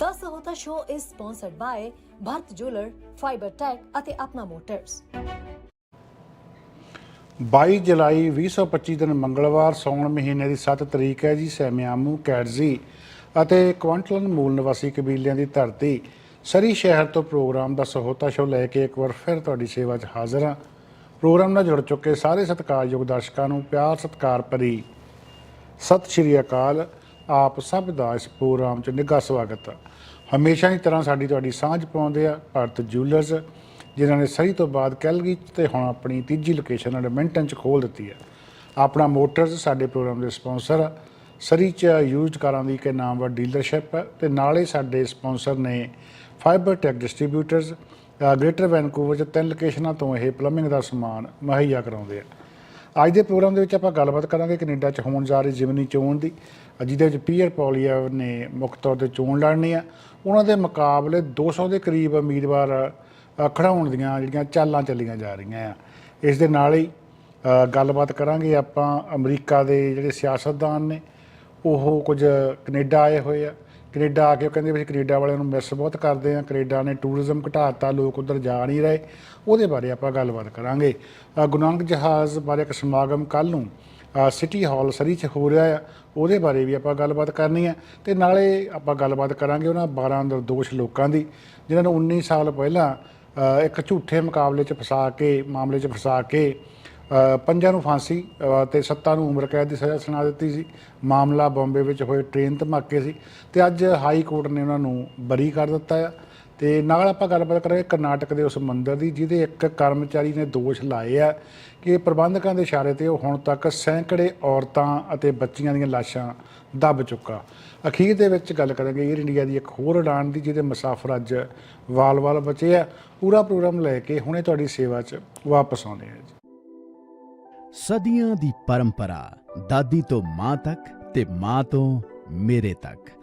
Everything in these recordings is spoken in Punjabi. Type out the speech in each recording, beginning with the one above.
The Sahota Show is sponsored by Bharat Jeweler, Fiber Tech ਅਤੇ ਆਪਣਾ ਮੋਟਰਸ 22 ਜੁਲਾਈ 2025 ਦਿਨ ਮੰਗਲਵਾਰ ਸੌਣ ਮਹੀਨੇ ਦੀ 7 ਤਰੀਕ ਹੈ ਜੀ ਸੈਮਿਆਮੂ ਕੈਟਜ਼ੀ ਅਤੇ ਕੁਆਂਟਲਨ ਮੂਲ ਨਿਵਾਸੀ ਕਬੀਲਿਆਂ ਦੀ ਧਰਤੀ। ਸਰੀ ਸ਼ਹਿਰ ਤੋਂ ਪ੍ਰੋਗਰਾਮ ਦਾ ਸਹੋਤਾ ਸ਼ੋ ਲੈ ਕੇ ਇੱਕ ਵਾਰ ਫਿਰ ਤੁਹਾਡੀ ਸੇਵਾ 'ਚ ਹਾਜ਼ਰ ਹਾਂ। ਪ੍ਰੋਗਰਾਮ ਨਾਲ ਜੁੜ ਚੁੱਕੇ ਸਾਰੇ ਸਤਿਕਾਰਯੋਗ ਦਰਸ਼ਕਾਂ ਨੂੰ ਪਿਆਰ ਸਤਿਕਾਰ ਭਰੀ। ਸਤਿ ਸ਼੍ਰੀ ਅਕਾਲ। ਆਪ ਸਭ ਦਾ ਇਸ ਪ੍ਰੋਗਰਾਮ 'ਚ ਨਿੱਘਾ ਸਵਾਗਤ ਹੈ। ਹਮੇਸ਼ਾ ਦੀ ਤਰ੍ਹਾਂ ਸਾਡੀ ਤੁਹਾਡੀ ਸਾਂਝ ਪਾਉਂਦੇ ਆ, ਭਾਰਤ ਜੂਲਰਸ ਜਿਨ੍ਹਾਂ ਨੇ ਸਹੀ ਤੋਂ ਬਾਅਦ ਕੈਲਗਰੀ 'ਚ ਤੇ ਹੁਣ ਆਪਣੀ ਤੀਜੀ ਲੋਕੇਸ਼ਨ ਐਡਮਿੰਟਨ 'ਚ ਖੋਲ ਦਿੱਤੀ ਹੈ। ਆਪਣਾ ਮੋਟਰਸ ਸਾਡੇ ਪ੍ਰੋਗਰਾਮ ਦੇ ਸਪਾਂਸਰ ਆ। ਸਰੀ 'ਚ ਯੂਜ਼ਡ ਕਾਰਾਂ ਦੀ ਇੱਕ ਨਾਮਵਰ ਡੀਲਰਸ਼ਿਪ ਹੈ ਤੇ ਨਾਲੇ ਸਾਡੇ ਸਪਾਂਸਰ ਨੇ Fiber Tech distributors Greater Vancouver 'ਚ ਤਿੰਨ ਲੋਕੇਸ਼ਨਾਂ ਤੋਂ ਇਹ ਪਲੰਬਿੰਗ ਦਾ ਸਮਾਨ ਮੁਹੱਈਆ ਕਰਾਉਂਦੇ ਆ। ਅੱਜ ਦੇ ਪ੍ਰੋਗਰਾਮ ਦੇ ਵਿੱਚ ਆਪਾਂ ਗੱਲਬਾਤ ਕਰਾਂਗੇ ਕੈਨੇਡਾ 'ਚ ਹੋਣ ਜਾ ਰਹੀ ਜਿਮਨੀ ਚੋਣ ਦੀ ਜਿਹਦੇ ਵਿੱਚ ਪੀਅਰ ਪੌਲੀਆ ਨੇ ਮੁੱਖ ਤੌਰ ਤੇ ਚੋਣ ਲੜਨੀ ਆ। ਉਹਨਾਂ ਦੇ ਮੁਕਾਬਲੇ 200 ਦੇ ਕਰੀਬ ਉਮੀਦਵਾਰ ਖੜਾਉਣ ਦੀਆਂ ਜਿਹੜੀਆਂ ਚਾਲਾਂ ਚੱਲੀਆਂ ਜਾ ਰਹੀਆਂ ਆ। ਇਸ ਦੇ ਨਾਲ ਹੀ ਗੱਲਬਾਤ ਕਰਾਂਗੇ ਆਪਾਂ ਅਮਰੀਕਾ ਦੇ ਜਿਹੜੇ ਸਿਆਸਤਦਾਨ ਨੇ ਉਹ ਕੁਝ ਕੈਨੇਡਾ ਆਏ ਹੋਏ ਆ। ਕੈਨੇਡਾ ਆ ਕੇ ਉਹ ਕਹਿੰਦੇ ਵੀ ਅਸੀਂ ਕੈਨੇਡਾ ਵਾਲਿਆਂ ਨੂੰ ਮਿਸ ਬਹੁਤ ਕਰਦੇ ਆ। ਕੈਨੇਡਾ ਨੇ ਟੂਰਿਜ਼ਮ ਘਟਾਤਾ ਲੋਕ ਉਧਰ ਜਾ ਨਹੀਂ ਰਹੇ। ਉਹਦੇ ਬਾਰੇ ਆਪਾਂ ਗੱਲਬਾਤ ਕਰਾਂਗੇ। ਅ, ਗੁਰੂ ਨਾਨਕ ਜਹਾਜ਼ ਬਾਰੇ ਇੱਕ ਸਮਾਗਮ ਕੱਲ ਨੂੰ ਸਿਟੀ ਹਾਲ ਸਰੀ 'ਚ ਹੋ ਰਿਹਾ ਆ ਉਹਦੇ ਬਾਰੇ ਵੀ ਆਪਾਂ ਗੱਲਬਾਤ ਕਰਨੀ ਹੈ ਤੇ ਨਾਲੇ ਆਪਾਂ ਗੱਲਬਾਤ ਕਰਾਂਗੇ ਉਹਨਾਂ 12 ਨਿਰਦੋਸ਼ ਲੋਕਾਂ ਦੀ ਜਿਨ੍ਹਾਂ ਨੂੰ 19 ਸਾਲ ਪਹਿਲਾਂ ਇੱਕ ਝੂਠੇ ਮੁਕਾਬਲੇ 'ਚ ਫਸਾ ਕੇ ਮਾਮਲੇ 'ਚ ਫਸਾ ਕੇ ਪੰਜਾਂ ਨੂੰ ਫਾਂਸੀ ਅ, ਤੇ ਸੱਤਾਂ ਨੂੰ ਉਮਰ ਕੈਦ ਦੀ ਸਜ਼ਾ ਸੁਣਾ ਦਿੱਤੀ ਸੀ। ਮਾਮਲਾ ਬੰਬੇ ਵਿੱਚ ਹੋਏ ਟ੍ਰੇਨ ਧਮਾਕੇ ਸੀ। ਤੇ ਅੱਜ ਹਾਈ ਕੋਰਟ ਨੇ ਉਹਨਾਂ ਨੂੰ ਬਰੀ ਕਰ ਦਿੱਤਾ ਆ। ਤੇ ਨਾਲ ਆਪਾਂ ਗੱਲਬਾਤ ਕਰਾਂਗੇ ਕਰਨਾਟਕ ਦੇ ਉਸ ਮੰਦਿਰ ਦੀ, ਜਿਹਦੇ ਇੱਕ ਕਰਮਚਾਰੀ ਨੇ ਦੋਸ਼ ਲਾਏ ਆ ਕਿ ਪ੍ਰਬੰਧਕਾਂ ਦੇ ਇਸ਼ਾਰੇ ਤੇ ਉਹ ਹੁਣ ਤੱਕ ਸੈਂਕੜੇ ਔਰਤਾਂ ਅਤੇ ਬੱਚੀਆਂ ਦੀਆਂ ਲਾਸ਼ਾਂ ਦੱਬ ਚੁੱਕਾ। ਅਖੀਰ ਦੇ ਵਿੱਚ ਗੱਲ ਕਰਾਂਗੇ 에ਅਰ ਇੰਡੀਆ ਦੀ ਇੱਕ ਹੋਰ ਉਡਾਨ ਦੀ, ਜਿਹਦੇ ਮੁਸਾਫਰ ਅੱਜ ਵਾਲ-ਵਾਲ ਬਚੇ ਆ। ਪੂਰਾ ਪ੍ਰੋਗਰਾਮ ਲੈ ਕੇ ਹੁਣੇ ਤੁਹਾਡੀ ਸੇਵਾ 'ਚ ਵਾਪਸ ਆਉਂਦੇ ਆ ਜੀ। ਸਦੀਆਂ ਦੀ ਪਰੰਪਰਾ, ਦਾਦੀ ਤੋਂ ਮਾਂ ਤੱਕ ਤੇ ਮਾਂ ਤੋਂ ਮੇਰੇ ਤੱਕ।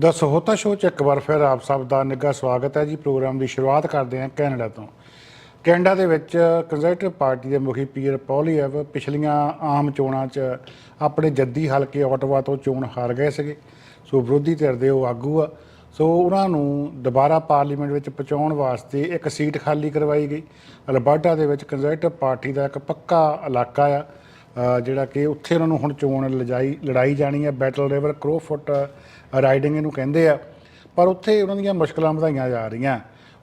ਦਾ ਸਹੋਤਾ ਸ਼ੋਅ 'ਚ ਇੱਕ ਵਾਰ ਫਿਰ ਆਪ ਸਭ ਦਾ ਨਿੱਘਾ ਸਵਾਗਤ ਹੈ ਜੀ। ਪ੍ਰੋਗਰਾਮ ਦੀ ਸ਼ੁਰੂਆਤ ਕਰਦੇ ਹਾਂ ਕੈਨੇਡਾ ਤੋਂ। ਕੈਨੇਡਾ ਦੇ ਵਿੱਚ ਕੰਜ਼ਰਵੇਟਿਵ ਪਾਰਟੀ ਦੇ ਮੁਖੀ ਪੀਅਰ ਪੌਲੀਐਵ ਪਿਛਲੀਆਂ ਆਮ ਚੋਣਾਂ 'ਚ ਆਪਣੇ ਜੱਦੀ ਹਲਕੇ ਆਟਵਾ ਤੋਂ ਚੋਣ ਹਾਰ ਗਏ ਸੀਗੇ। ਸੋ ਵਿਰੋਧੀ ਧਿਰ ਦੇ ਉਹ ਆਗੂ ਆ। ਸੋ ਉਹਨਾਂ ਨੂੰ ਦੁਬਾਰਾ ਪਾਰਲੀਮੈਂਟ ਵਿੱਚ ਪਹੁੰਚਾਉਣ ਵਾਸਤੇ ਇੱਕ ਸੀਟ ਖਾਲੀ ਕਰਵਾਈ ਗਈ। ਅਲਬਰਟਾ ਦੇ ਵਿੱਚ ਕੰਜ਼ਰਵੇਟਿਵ ਪਾਰਟੀ ਦਾ ਇੱਕ ਪੱਕਾ ਇਲਾਕਾ ਆ। ਜਿਹੜਾ ਕਿ ਉੱਥੇ ਉਹਨਾਂ ਨੂੰ ਹੁਣ ਚੋਣ ਲਜਾਈ, ਲੜਾਈ ਜਾਣੀ ਹੈ ਬੈਟਲ ਰਿਵਰ ਕਰੋਫੁੱਟ ਰਾਈਡਿੰਗ ਇਹਨੂੰ ਕਹਿੰਦੇ ਆ। ਪਰ ਉੱਥੇ ਉਹਨਾਂ ਦੀਆਂ ਮੁਸ਼ਕਲਾਂ ਵਧਾਈਆਂ ਜਾ ਰਹੀਆਂ।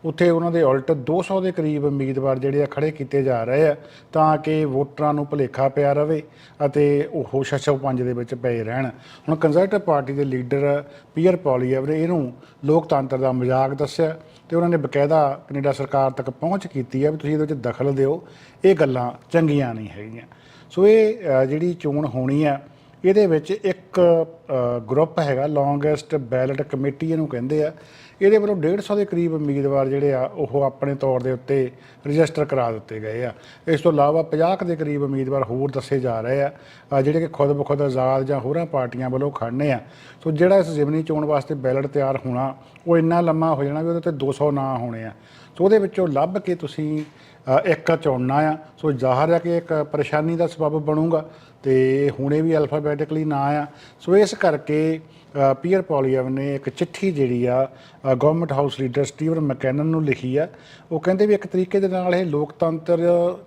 ਉੱਥੇ ਉਹਨਾਂ ਦੇ ਉਲਟ 200 ਦੇ ਕਰੀਬ ਉਮੀਦਵਾਰ ਜਿਹੜੇ ਆ ਖੜੇ ਕੀਤੇ ਜਾ ਰਹੇ ਆ, ਤਾਂ ਕਿ ਵੋਟਰਾਂ ਨੂੰ ਭੁਲੇਖਾ ਪਿਆ ਰਵੇ ਅਤੇ ਉਹ ਸ਼ਸ਼ਵ ਪੰਜ ਦੇ ਵਿੱਚ ਪਏ ਰਹਿਣ। ਹੁਣ ਕੰਜ਼ਰਵੇਟਿਵ ਪਾਰਟੀ ਦੇ ਲੀਡਰ ਪੀਅਰ ਪੌਲੀਅਰ ਨੇ ਇਹਨੂੰ ਲੋਕਤੰਤਰ ਦਾ ਮਜ਼ਾਕ ਦੱਸਿਆ ਤੇ ਉਹਨਾਂ ਨੇ ਬਕਾਇਦਾ ਕੈਨੇਡਾ ਸਰਕਾਰ ਤੱਕ ਪਹੁੰਚ ਕੀਤੀ ਆ ਵੀ ਤੁਸੀਂ ਇਹਦੇ ਵਿੱਚ ਦਖਲ ਦਿਓ। ਇਹ ਗੱਲਾਂ ਚੰਗੀਆਂ ਨਹੀਂ ਹੈਗੀਆਂ। ਸੋ ਇਹ ਜਿਹੜੀ ਚੋਣ ਹੋਣੀ ਆ, ਇਹਦੇ ਵਿੱਚ ਇੱਕ ਗਰੁੱਪ ਹੈਗਾ ਲੌਂਗੈਸਟ ਬੈਲਟ ਕਮੇਟੀ ਇਹਨੂੰ ਕਹਿੰਦੇ ਆ। ਇਹਦੇ ਵੱਲੋਂ 150 ਦੇ ਕਰੀਬ ਉਮੀਦਵਾਰ ਜਿਹੜੇ ਆ, ਉਹ ਆਪਣੇ ਤੌਰ ਦੇ ਉੱਤੇ ਰਜਿਸਟਰ ਕਰਾ ਦਿੱਤੇ ਗਏ ਆ। ਇਸ ਤੋਂ ਇਲਾਵਾ 50 ਕੁ ਦੇ ਕਰੀਬ ਉਮੀਦਵਾਰ ਹੋਰ ਦੱਸੇ ਜਾ ਰਹੇ ਆ ਜਿਹੜੇ ਕਿ ਖੁਦ ਬਖੁਦ ਆਜ਼ਾਦ ਜਾਂ ਹੋਰਾਂ ਪਾਰਟੀਆਂ ਵੱਲੋਂ ਖੜਨੇ ਆ। ਸੋ ਜਿਹੜਾ ਇਸ ਜ਼ਿਮਨੀ ਚੋਣ ਵਾਸਤੇ ਬੈਲਟ ਤਿਆਰ ਹੋਣਾ, ਉਹ ਇੰਨਾ ਲੰਮਾ ਹੋ ਜਾਣਾ ਵੀ ਉਹਦੇ ਤੇ 200 ਨਾਂ ਹੋਣੇ ਆ। ਸੋ ਉਹਦੇ ਵਿੱਚੋਂ ਲੱਭ ਕੇ ਤੁਸੀਂ ਇੱਕ ਚੁਣਨਾ ਆ। ਸੋ ਜ਼ਾਹਰ ਹੈ ਕਿ ਇੱਕ ਪਰੇਸ਼ਾਨੀ ਦਾ ਸਬਬ ਬਣੂਗਾ ਤੇ ਹੁਣੇ ਵੀ ਅਲਫਾਬੈਟਿਕਲੀ ਨਾ ਆ। ਸੋ ਇਸ ਕਰਕੇ ਪੀਅਰ ਪੋਲੀਅਮ ਨੇ ਇੱਕ ਚਿੱਠੀ ਜਿਹੜੀ ਆ government house leader Steven McKinnon ਨੂੰ ਲਿਖੀ ਆ। ਉਹ ਕਹਿੰਦੇ ਵੀ ਇੱਕ ਤਰੀਕੇ ਦੇ ਨਾਲ ਇਹ ਲੋਕਤੰਤਰ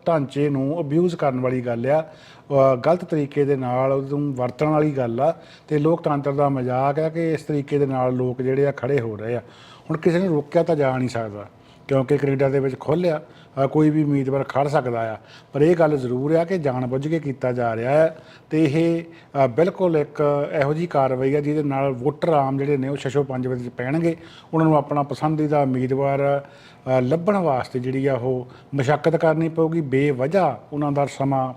ਢਾਂਚੇ ਨੂੰ ਅਬਿਊਜ਼ ਕਰਨ ਵਾਲੀ ਗੱਲ ਆ। ਗਲਤ ਤਰੀਕੇ ਦੇ ਨਾਲ ਉਹਨੂੰ ਵਰਤਣ ਵਾਲੀ ਗੱਲ ਆ ਤੇ ਲੋਕਤੰਤਰ ਦਾ ਮਜ਼ਾਕ ਆ ਕਿ ਇਸ ਤਰੀਕੇ ਦੇ ਨਾਲ ਲੋਕ ਜਿਹੜੇ ਆ ਖੜੇ ਹੋ ਰਹੇ ਆ। ਹੁਣ ਕਿਸੇ ਨੂੰ ਰੋਕਿਆ ਤਾਂ ਜਾ ਨਹੀਂ ਸਕਦਾ। ਕਿਉਂਕਿ ਕੈਨੇਡਾ ਦੇ ਵਿੱਚ ਖੋਲ੍ਹਿਆ ਕੋਈ ਵੀ ਉਮੀਦਵਾਰ ਖੜ ਸਕਦਾ ਆ। ਪਰ ਇਹ ਗੱਲ ਜ਼ਰੂਰ ਆ ਕਿ ਜਾਣਬੁੱਝ ਕੇ ਕੀਤਾ ਜਾ ਰਿਹਾ ਹੈ ਤੇ ਇਹ ਬਿਲਕੁਲ ਇੱਕ ਇਹੋ ਜੀ ਕਾਰਵਾਈ ਆ ਜਿਹਦੇ ਨਾਲ ਵੋਟਰ ਆਮ ਜਿਹੜੇ ਨੇ ਉਹ ਛਛੋ ਪੰਜ ਵਿੱਚ ਪੈਣਗੇ। ਉਹਨਾਂ ਨੂੰ ਆਪਣਾ ਪਸੰਦੀਦਾ ਉਮੀਦਵਾਰ ਲੱਭਣ ਵਾਸਤੇ ਜਿਹੜੀ ਆ ਉਹ ਮਸ਼ੱਕਤ ਕਰਨੀ ਪਊਗੀ। ਬੇਵਜ੍ਹਾ ਉਹਨਾਂ ਦਾ ਸਮਾਂ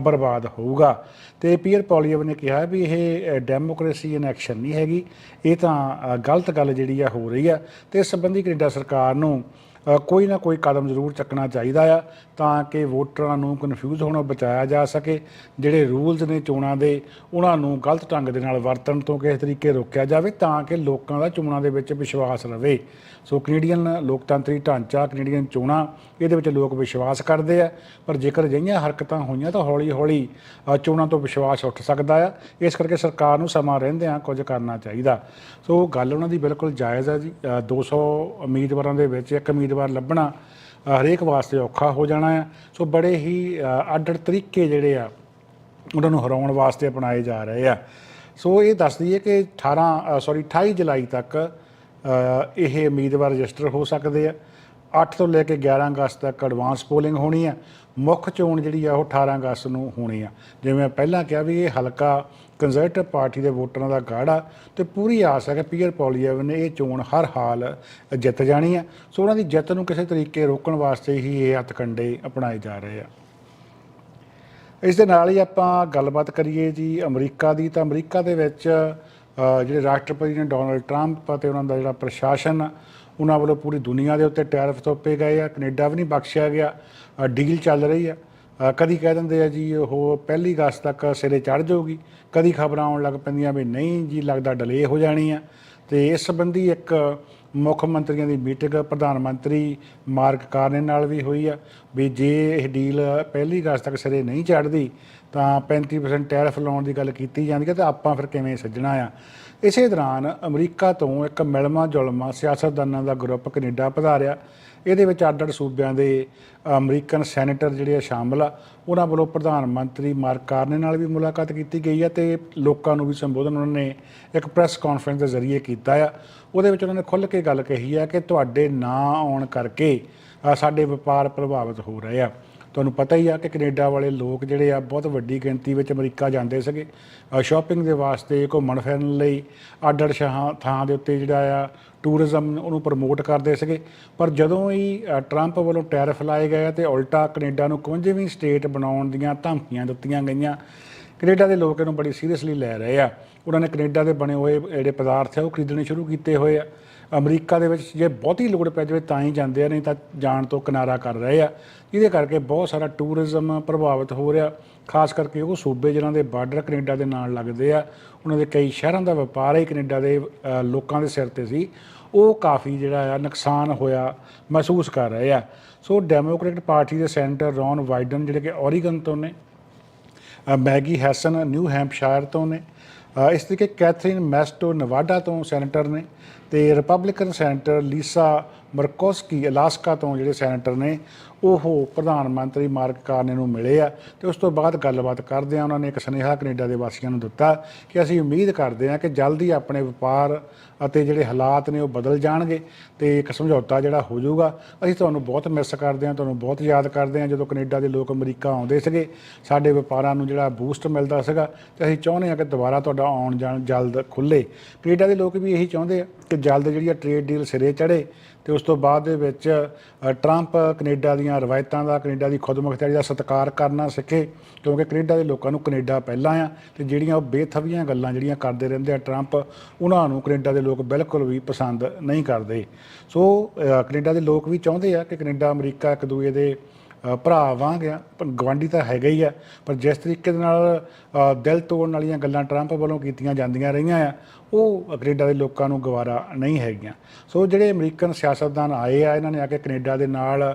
ਬਰਬਾਦ ਹੋਊਗਾ। ਤੇ ਪੀਅਰ ਪੌਲੀਅਵ ਨੇ ਕਿਹਾ ਵੀ ਇਹ ਡੈਮੋਕ੍ਰੇਸੀ ਇਨ ਐਕਸ਼ਨ ਨਹੀਂ ਹੈਗੀ। ਇਹ ਤਾਂ ਗਲਤ ਗੱਲ ਜਿਹੜੀ ਆ ਹੋ ਰਹੀ ਆ। ਤੇ ਇਸ ਸੰਬੰਧੀ ਕੈਨੇਡਾ ਸਰਕਾਰ ਨੂੰ ਕੋਈ ਨਾ ਕੋਈ ਕਦਮ ਜ਼ਰੂਰ ਚੱਕਣਾ ਚਾਹੀਦਾ ਆ ਤਾਂ ਕਿ ਵੋਟਰਾਂ ਨੂੰ ਕਨਫਿਊਜ਼ ਹੋਣੋਂ ਬਚਾਇਆ ਜਾ ਸਕੇ। ਜਿਹੜੇ ਰੂਲਸ ਨੇ ਚੋਣਾਂ ਦੇ ਉਹਨਾਂ ਨੂੰ ਗਲਤ ਢੰਗ ਦੇ ਨਾਲ ਵਰਤਣ ਤੋਂ ਕਿਸੇ ਤਰੀਕੇ ਰੋਕਿਆ ਜਾਵੇ ਤਾਂ ਕਿ ਲੋਕਾਂ ਦਾ ਚੋਣਾਂ ਦੇ ਵਿੱਚ ਵਿਸ਼ਵਾਸ ਰਵੇ। ਸੋ ਕੈਨੇਡੀਅਨ ਲੋਕਤੰਤਰੀ ਢਾਂਚਾ ਕੈਨੇਡੀਅਨ ਚੋਣਾਂ ਇਹਦੇ ਵਿੱਚ ਲੋਕ ਵਿਸ਼ਵਾਸ ਕਰਦੇ ਆ। ਪਰ ਜੇਕਰ ਅਜਿਹੀਆਂ ਹਰਕਤਾਂ ਹੋਈਆਂ ਤਾਂ ਹੌਲੀ-ਹੌਲੀ ਚੋਣਾਂ ਤੋਂ ਵਿਸ਼ਵਾਸ ਉੱਠ ਸਕਦਾ ਆ। ਇਸ ਕਰਕੇ ਸਰਕਾਰ ਨੂੰ ਸਮਾਂ ਰਹਿੰਦਿਆਂ ਕੁਝ ਕਰਨਾ ਚਾਹੀਦਾ। ਸੋ ਗੱਲ ਉਹਨਾਂ ਦੀ ਬਿਲਕੁਲ ਜਾਇਜ਼ ਹੈ ਜੀ। ਅ, 200 ਉਮੀਦਵਾਰਾਂ ਦੇ ਵਿੱਚ ਇੱਕ ਉਮੀਦਵਾਰ ਲੱਭਣਾ ਹਰੇਕ ਵਾਸਤੇ ਔਖਾ ਹੋ ਜਾਣਾ ਆ। ਸੋ ਬੜੇ ਹੀ ਅੱਡ-ਅੱਡ ਤਰੀਕੇ ਜਿਹੜੇ ਆ, ਉਹਨਾਂ ਨੂੰ ਹਰਾਉਣ ਵਾਸਤੇ ਅਪਣਾਏ ਜਾ ਰਹੇ ਆ। ਸੋ ਇਹ ਦੱਸਦੀ ਹੈ ਕਿ 18 ਸੌਰੀ 28 ਜੁਲਾਈ ਤੱਕ ਇਹ ਉਮੀਦਵਾਰ ਰਜਿਸਟਰ ਹੋ ਸਕਦੇ ਆ। 8 ਤੋਂ ਲੈ ਕੇ 11 ਅਗਸਤ ਤੱਕ ਐਡਵਾਂਸ ਪੋਲਿੰਗ ਹੋਣੀ ਹੈ। ਮੁੱਖ ਚੋਣ ਜਿਹੜੀ ਆ ਉਹ 18 ਅਗਸਤ ਨੂੰ ਹੋਣੀ ਆ। ਜਿਵੇਂ ਮੈਂ ਪਹਿਲਾਂ ਕਿਹਾ ਵੀ ਇਹ ਹਲਕਾ ਕੰਜ਼ਰਵੇਟਿਵ ਪਾਰਟੀ ਦੇ ਵੋਟਰਾਂ ਦਾ ਗਾੜਾ ਤੇ ਪੂਰੀ ਆਸ ਹੈ ਕਿ ਪੀਅਰ ਪੌਲੀਅਵ ਨੇ ਇਹ ਚੋਣ ਹਰ ਹਾਲ ਜਿੱਤ ਜਾਣੀ ਆ। ਸੋ ਉਹਨਾਂ ਦੀ ਜਿੱਤ ਨੂੰ ਕਿਸੇ ਤਰੀਕੇ ਰੋਕਣ ਵਾਸਤੇ ਹੀ ਇਹ ਹੱਥਕੰਡੇ ਅਪਣਾਏ ਜਾ ਰਹੇ ਆ। ਇਸ ਦੇ ਨਾਲ ਹੀ ਆਪਾਂ ਗੱਲਬਾਤ ਕਰੀਏ ਜੀ ਅਮਰੀਕਾ ਦੀ। ਤਾਂ ਅਮਰੀਕਾ ਦੇ ਵਿੱਚ ਜਿਹੜੇ ਰਾਸ਼ਟਰਪਤੀ ਨੇ ਡੋਨਲਡ ਟਰੰਪ ਅਤੇ ਉਹਨਾਂ ਦਾ ਜਿਹੜਾ ਪ੍ਰਸ਼ਾਸਨ ਉਹਨਾਂ ਵੱਲੋਂ ਪੂਰੀ ਦੁਨੀਆ ਦੇ ਉੱਤੇ ਟੈਰਿਫ ਥੋਪੇ ਗਏ ਆ, ਕੈਨੇਡਾ ਵੀ ਨਹੀਂ ਬਖਸ਼ਿਆ ਗਿਆ ਡੀਲ ਚੱਲ ਰਹੀ ਆ। ਕਦੀ ਕਹਿ ਦਿੰਦੇ ਆ ਜੀ ਉਹ ਪਹਿਲੀ ਅਗਸਤ ਤੱਕ ਸਿਰੇ ਚੜ ਜਾਊਗੀ, ਕਦੀ ਖਬਰਾਂ ਆਉਣ ਲੱਗ ਪੈਂਦੀਆਂ ਵੀ ਨਹੀਂ ਜੀ ਲੱਗਦਾ ਡਿਲੇ ਹੋ ਜਾਣੀ ਆ। ਤੇ ਇਸ ਸੰਬੰਧੀ ਇੱਕ ਮੁੱਖ ਮੰਤਰੀਆਂ ਦੀ ਮੀਟਿੰਗ ਪ੍ਰਧਾਨ ਮੰਤਰੀ ਮਾਰਕ ਕਾਰਨੇ ਨਾਲ ਵੀ ਹੋਈ ਆ, ਵੀ ਜੇ ਇਹ ਡੀਲ ਪਹਿਲੀ ਅਗਸਤ ਤੱਕ ਸਿਰੇ ਨਹੀਂ ਚੜ੍ਹਦੀ, ਤਾਂ 35% ਟੈਰਿਫ ਲਾਉਣ ਦੀ ਗੱਲ ਕੀਤੀ ਜਾਂਦੀ ਹੈ ਤਾਂ ਆਪਾਂ ਫਿਰ ਕਿਵੇਂ ਸੱਜਣਾ ਆ? ਇਸੇ ਦੌਰਾਨ ਅਮਰੀਕਾ ਤੋਂ ਇੱਕ ਮਿਲਮਾ ਜੁਲਮਾ ਸਿਆਸਤਦਾਨਾਂ ਦਾ ਗਰੁੱਪ ਕੈਨੇਡਾ ਪਧਾਰਿਆ। ਇਹਦੇ ਵਿੱਚ ਅੱਡ-ਅੱਡ ਸੂਬਿਆਂ ਦੇ ਅਮਰੀਕਨ ਸੈਨੇਟਰ ਜਿਹੜੇ ਆ ਸ਼ਾਮਲ ਆ। ਉਹਨਾਂ ਵੱਲੋਂ ਪ੍ਰਧਾਨ ਮੰਤਰੀ ਮਾਰਕ ਕਾਰਨੇ ਨਾਲ ਵੀ ਮੁਲਾਕਾਤ ਕੀਤੀ ਗਈ ਹੈ ਤੇ ਲੋਕਾਂ ਨੂੰ ਵੀ ਸੰਬੋਧਨ ਉਹਨਾਂ ਨੇ ਇੱਕ ਪ੍ਰੈਸ ਕਾਨਫਰੰਸ ਦੇ ਜ਼ਰੀਏ ਕੀਤਾ ਆ। ਉਹਦੇ ਵਿੱਚ ਉਹਨਾਂ ਨੇ ਖੁੱਲ੍ਹ ਕੇ ਗੱਲ ਕਹੀ ਆ ਕਿ ਤੁਹਾਡੇ ਨਾਂ ਆਉਣ ਕਰਕੇ ਸਾਡੇ ਵਪਾਰ ਪ੍ਰਭਾਵਿਤ ਹੋ ਰਹੇ ਆ। ਤੁਹਾਨੂੰ ਪਤਾ ਹੀ ਆ ਕਿ ਕੈਨੇਡਾ ਵਾਲੇ ਲੋਕ ਜਿਹੜੇ ਆ ਬਹੁਤ ਵੱਡੀ ਗਿਣਤੀ ਵਿੱਚ ਅਮਰੀਕਾ ਜਾਂਦੇ ਸੀਗੇ। ਸ਼ਾਪਿੰਗ ਦੇ ਵਾਸਤੇ ਘੁੰਮਣ ਫਿਰਨ ਲਈ ਅੱਡ-ਅੱਡ ਸ਼ਾਹਾਂ, ਥਾਂ ਦੇ ਉੱਤੇ ਜਿਹੜਾ ਆ ਟੂਰਿਜ਼ਮ ਉਹਨੂੰ ਪ੍ਰਮੋਟ ਕਰਦੇ ਸੀਗੇ। ਪਰ ਜਦੋਂ ਹੀ ਟਰੰਪ ਵੱਲੋਂ ਟੈਰਿਫ ਲਾਏ ਗਏ ਤੇ ਉਲਟਾ ਕੈਨੇਡਾ ਨੂੰ 51ਵੀਂ ਸਟੇਟ ਬਣਾਉਣ ਦੀਆਂ ਧਮਕੀਆਂ ਦਿੱਤੀਆਂ ਗਈਆਂ, ਕੈਨੇਡਾ ਦੇ ਲੋਕ ਇਹਨੂੰ ਬੜੀ ਸੀਰੀਅਸਲੀ ਲੈ ਰਹੇ ਆ। ਉਹਨਾਂ ਨੇ ਕੈਨੇਡਾ ਦੇ ਬਣੇ ਹੋਏ ਜਿਹੜੇ ਪਦਾਰਥ ਆ ਉਹ ਖਰੀਦਣੇ ਸ਼ੁਰੂ ਕੀਤੇ ਹੋਏ ਆ। ਅਮਰੀਕਾ ਦੇ ਵਿੱਚ ਜੇ ਬਹੁਤੀ ਲੋੜ ਪੈ ਜਾਵੇ ਤਾਂ ਹੀ ਜਾਂਦੇ ਆ, ਨਹੀਂ ਤਾਂ ਜਾਣ ਤੋਂ ਕਿਨਾਰਾ ਕਰ ਰਹੇ ਆ। ਜਿਹਦੇ ਕਰਕੇ ਬਹੁਤ ਸਾਰਾ ਟੂਰਿਜ਼ਮ ਪ੍ਰਭਾਵਿਤ ਹੋ ਰਿਹਾ। ਖਾਸ ਕਰਕੇ ਉਹ ਸੂਬੇ ਜਿਨ੍ਹਾਂ ਦੇ ਬਾਰਡਰ ਕੈਨੇਡਾ ਦੇ ਨਾਲ ਲੱਗਦੇ ਆ, ਉਹਨਾਂ ਦੇ ਕਈ ਸ਼ਹਿਰਾਂ ਦਾ ਵਪਾਰ ਹੀ, ਕੈਨੇਡਾ ਦੇ ਲੋਕਾਂ ਦੇ ਸਿਰ ਤੇ ਸੀ। ਉਹ ਕਾਫੀ ਜਿਹੜਾ ਆ, ਨੁਕਸਾਨ ਹੋਇਆ, ਮਹਿਸੂਸ ਕਰ ਰਹੇ ਆ। ਸੋ ਡੈਮੋਕ੍ਰੇਟ ਪਾਰਟੀ ਦੇ ਸੈਨੇਟਰ ਰੌਨ ਵਾਈਡਨ, ਜਿਹੜੇ ਕਿ ਔਰੀਗਨ ਤੋਂ ਨੇ ਮੈਗੀ ਹੈਸਨ ਨਿਊ ਹੈਂਪਸ਼ਾਇਰ ਤੋਂ ਨੇ ਇਸ ਤਰੀਕੇ ਕੈਥਰੀਨ ਮੈਸਟੋ ਨਵਾਡਾ ਤੋਂ ਸੈਨੇਟਰ ਨੇ ਤੇ republican senator Lisa Murkowski Alaska ਤੋਂ ਜਿਹੜੇ ਸੈਨੇਟਰ ਨੇ ਉਹ ਪ੍ਰਧਾਨ ਮੰਤਰੀ ਮਾਰਕ ਕਾਰਨੇ ਨੂੰ ਮਿਲੇ ਆ ਤੇ ਉਸ ਤੋਂ ਬਾਅਦ ਗੱਲਬਾਤ ਕਰਦੇ ਆ ਉਹਨਾਂ ਨੇ ਇੱਕ ਸੁਨੇਹਾ ਕੈਨੇਡਾ ਦੇ ਵਾਸੀਆਂ ਨੂੰ ਦਿੱਤਾ ਕਿ ਅਸੀਂ ਉਮੀਦ ਕਰਦੇ ਹਾਂ ਕਿ ਜਲਦੀ ਆਪਣੇ ਵਪਾਰ ਅਤੇ ਜਿਹੜੇ ਹਾਲਾਤ ਨੇ ਉਹ ਬਦਲ ਜਾਣਗੇ ਤੇ ਇੱਕ ਸਮਝੌਤਾ ਜਿਹੜਾ ਹੋ ਜਾਊਗਾ। ਅਸੀਂ ਤੁਹਾਨੂੰ ਬਹੁਤ ਮਿਸ ਕਰਦੇ ਹਾਂ, ਤੁਹਾਨੂੰ ਬਹੁਤ ਯਾਦ ਕਰਦੇ ਹਾਂ ਜਦੋਂ ਕੈਨੇਡਾ ਦੇ ਲੋਕ ਅਮਰੀਕਾ ਆਉਂਦੇ ਸੀਗੇ, ਸਾਡੇ ਵਪਾਰਾਂ ਨੂੰ ਜਿਹੜਾ ਬੂਸਟ ਮਿਲਦਾ ਸੀਗਾ ਤੇ ਅਸੀਂ ਚਾਹੁੰਦੇ ਹਾਂ ਕਿ ਦੁਬਾਰਾ ਤੁਹਾਡਾ ਆਉਣ ਜਾਣ ਜਲਦ ਖੁੱਲੇ। ਕੈਨੇਡਾ ਦੇ ਲੋਕ ਵੀ ਇਹੀ ਚਾਹੁੰਦੇ ਆ ਕਿ ਜਲਦ ਜਿਹੜੀ ਆ ਟ੍ਰੇਡ ਡੀਲ ਸਿਰੇ ਚੜੇ ਤੇ ਉਸ ਤੋਂ ਬਾਅਦ ਦੇ ਵਿੱਚ ਟਰੰਪ ਕੈਨੇਡਾ ਦੀਆਂ ਰਵਾਇਤਾਂ ਦਾ ਕੈਨੇਡਾ ਦੀ ਖੁਦਮੁਖਤਿਆਰੀ ਦਾ ਸਤਿਕਾਰ ਕਰਨਾ ਸਿੱਖੇ ਕਿਉਂਕਿ ਕੈਨੇਡਾ ਦੇ ਲੋਕਾਂ ਨੂੰ ਕੈਨੇਡਾ ਪਹਿਲਾਂ ਆ ਤੇ ਜਿਹੜੀਆਂ ਉਹ ਬੇਥਵੀਆਂ ਗੱਲਾਂ ਜਿਹੜੀਆਂ ਕਰਦੇ ਰਹਿੰਦੇ ਆ ਟਰੰਪ ਉਹਨਾਂ ਨੂੰ ਕੈਨੇਡਾ ਦੇ ਲੋਕ ਬਿਲਕੁਲ ਵੀ ਪਸੰਦ ਨਹੀਂ ਕਰਦੇ। ਸੋ ਅ, ਕੈਨੇਡਾ ਦੇ ਲੋਕ ਵੀ ਚਾਹੁੰਦੇ ਆ ਕਿ ਕੈਨੇਡਾ ਅਮਰੀਕਾ ਇੱਕ ਦੂਜੇ ਦੇ ਭਰਾ ਵਾਂਗ ਆ, ਪਰ ਗਵਾਂਢੀ ਤਾਂ ਹੈਗਾ ਹੀ ਆ। ਪਰ ਜਿਸ ਤਰੀਕੇ ਦੇ ਨਾਲ ਦਿਲ ਤੋੜਨ ਵਾਲੀਆਂ ਗੱਲਾਂ ਟਰੰਪ ਵੱਲੋਂ ਕੀਤੀਆਂ ਜਾਂਦੀਆਂ ਰਹੀਆਂ ਆ, ਉਹ ਕੈਨੇਡਾ ਦੇ ਲੋਕਾਂ ਨੂੰ ਗਵਾਰਾ ਨਹੀਂ ਹੈਗੀਆਂ। ਸੋ ਜਿਹੜੇ ਅਮਰੀਕਨ ਸਿਆਸਤਦਾਨ ਆਏ ਆ, ਇਹਨਾਂ ਨੇ ਆ ਕੇ ਕੈਨੇਡਾ ਦੇ ਨਾਲ